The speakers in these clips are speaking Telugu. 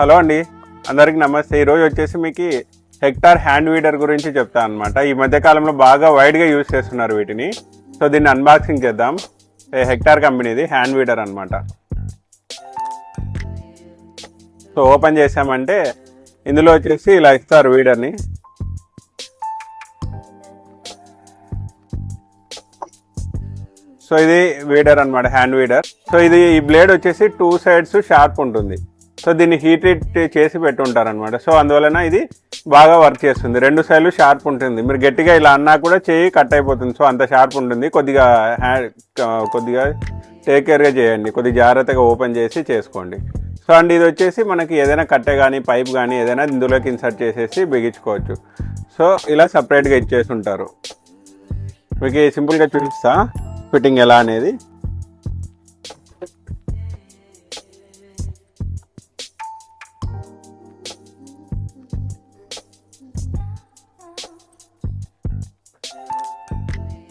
హలో అండి. అందరికి నమస్తే. ఈరోజు వచ్చేసి మీకు హెక్టార్ హ్యాండ్ వీడర్ గురించి చెప్తాను అనమాట ఈ మధ్యకాలంలో బాగా వైడ్గా యూజ్ చేస్తున్నారు వీటిని. సో దీన్ని అన్బాక్సింగ్ చేద్దాం. ఏ హెక్టార్ కంపెనీది హ్యాండ్ వీడర్ అనమాట సో ఓపెన్ చేసామంటే ఇందులో వచ్చేసి ఇలా ఇస్తారు వీడర్ని సో ఇది వీడర్ అన్నమాట హ్యాండ్ వీడర్. సో ఇది ఈ బ్లేడ్ వచ్చేసి టూ సైడ్స్ షార్ప్ ఉంటుంది. సో దీన్ని హీట్ చేసి పెట్టుంటారనమాట సో అందువలన ఇది బాగా వర్క్ చేస్తుంది. రెండు సైడ్లు షార్ప్ ఉంటుంది. మీరు గట్టిగా ఇలా అన్నా కూడా చేయి కట్ అయిపోతుంది. సో అంత షార్ప్ ఉంటుంది. కొద్దిగా హ్యాండ్ కొద్దిగా టేక్ కేర్గా చేయండి. కొద్దిగా జాగ్రత్తగా ఓపెన్ చేసి చేసుకోండి. సో అండ్ ఇది వచ్చేసి మనకి ఏదైనా కట్టె కానీ పైప్ కానీ ఏదైనా ఇందులోకి ఇన్సర్ట్ చేసేసి బిగించుకోవచ్చు. సో ఇలా సపరేట్గా ఇచ్చేసి ఉంటారు. మీకు సింపుల్గా చూపిస్తా. ఫిట్టింగ్ ఎలా అనేది.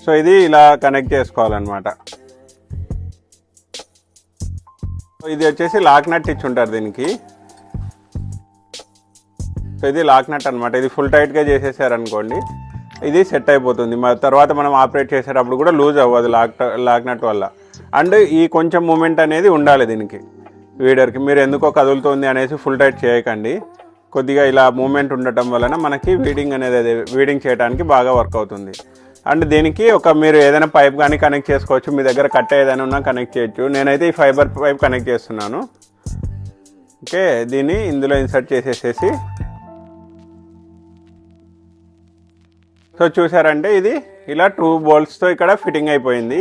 సో ఇది ఇలా కనెక్ట్ చేసుకోవాలన్నమాట. సో ఇది వచ్చేసి లాక్ నట్ ఇచ్చి ఉంటారు దీనికి. సో ఇది లాక్ నట్ అనమాట ఇది ఫుల్ టైట్గా చేసేసారనుకోండి ఇది సెట్ అయిపోతుంది. మరి తర్వాత మనం ఆపరేట్ చేసేటప్పుడు కూడా లూజ్ అవ్వదు లాక్ లాక్ నట్ వల్ల. అండ్ ఈ కొంచెం మూమెంట్ అనేది ఉండాలి దీనికి. వీడర్కి మీరు ఎందుకో కదులుతుంది అనేసి ఫుల్ టైట్ చేయకండి. కొద్దిగా ఇలా మూమెంట్ ఉండటం వలన మనకి వీడింగ్ అనేది అదే వీడింగ్ చేయడానికి బాగా వర్క్ అవుతుంది. అండ్ దీనికి ఒక మీరు ఏదైనా పైప్ కానీ కనెక్ట్ చేసుకోవచ్చు. మీ దగ్గర కట్ట ఏదైనా ఉన్నా కనెక్ట్ చేయొచ్చు. నేనైతే ఈ ఫైబర్ పైప్ కనెక్ట్ చేస్తున్నాను. ఓకే దీన్ని ఇందులో ఇన్సర్ట్ చేసేసేసి. సో చూసారంటే ఇది ఇలా టూ బోల్ట్స్తో ఇక్కడ ఫిట్టింగ్ అయిపోయింది.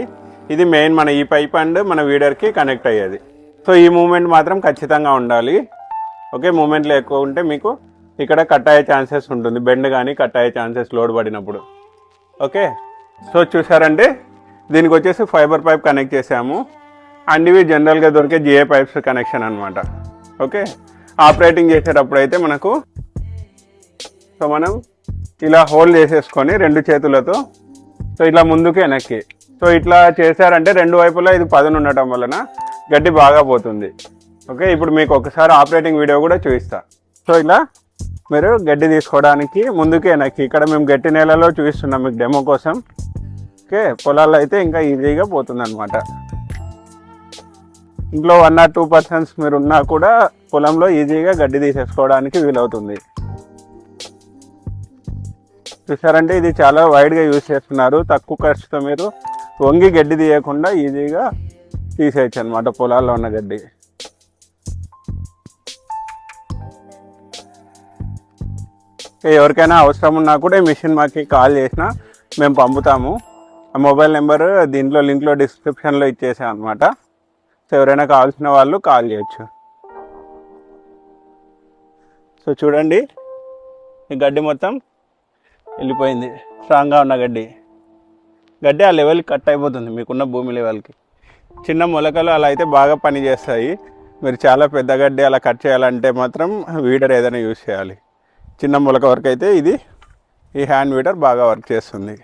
ఇది మెయిన్ మన ఈ పైప్ అండ్ మన వీడర్కి కనెక్ట్ అయ్యేది. సో ఈ మూమెంట్ మాత్రం ఖచ్చితంగా ఉండాలి. ఓకే మూమెంట్లో ఎక్కువ ఉంటే మీకు ఇక్కడ కట్ అయ్యే ఛాన్సెస్ ఉంటుంది. బెండ్ కానీ కట్ అయ్యే ఛాన్సెస్ లోడ్ పడినప్పుడు. ఓకే? సో చూసారంటే దీనికి వచ్చేసి ఫైబర్ పైప్ కనెక్ట్ చేసాము అండ్ ఇవి జనరల్గా దొరికే జిఏ పైప్స్ కనెక్షన్ అనమాట ఓకే? ఆపరేటింగ్ చేసేటప్పుడు అయితే మనకు సో మనం ఇలా హోల్డ్ చేసేసుకొని రెండు చేతులతో సో ఇట్లా ముందుకు వెనక్కి. సో ఇట్లా చేశారంటే రెండు వైపులా ఇది పదును ఉండటం వలన గడ్డి బాగా పోతుంది. ఓకే? ఇప్పుడు మీకు ఒకసారి ఆపరేటింగ్ వీడియో కూడా చూపిస్తా. సో ఇలా మీరు గడ్డి తీసుకోవడానికి ముందుకే నాకు ఇక్కడ మేము గట్టి నేలలో చూపిస్తున్నాం మీకు డెమో కోసం. ఓకే పొలాల్లో అయితే ఇంకా ఈజీగా పోతుంది అనమాట ఇంట్లో వన్ ఆర్ టూ పర్సన్స్ మీరు ఉన్నా కూడా పొలంలో ఈజీగా గడ్డి తీసేసుకోవడానికి వీలవుతుంది. చూసారంటే ఇది చాలా వైడ్గా యూజ్ చేస్తున్నారు. తక్కువ ఖర్చుతో మీరు వంగి గడ్డి తీయకుండా ఈజీగా తీసేయచ్చు అనమాట పొలాల్లో ఉన్న గడ్డి. ఎవరికైనా అవసరం ఉన్నా కూడా ఈ మిషన్ మాకు కాల్ చేసినా మేము పంపుతాము. ఆ మొబైల్ నెంబర్ దీంట్లో లింక్లో డిస్క్రిప్షన్లో ఇచ్చేసాం అనమాట సో ఎవరైనా కావాల్సిన వాళ్ళు కాల్ చేయొచ్చు. సో చూడండి ఈ గడ్డి మొత్తం వెళ్ళిపోయింది. స్ట్రాంగ్గా ఉన్న గడ్డి. గడ్డి ఆ లెవెల్కి కట్ అయిపోతుంది మీకున్న భూమి లెవెల్కి చిన్న మొలకలు అలా అయితే బాగా పని చేస్తాయి మీరు చాలా పెద్ద గడ్డి అలా కట్ చేయాలంటే మాత్రం వీడర్ ఏదైనా యూజ్ చేయాలి. చిన్న మొలక వరకు అయితే ఇది ఈ హ్యాండ్ మీటర్ బాగా వర్క్ చేస్తుంది.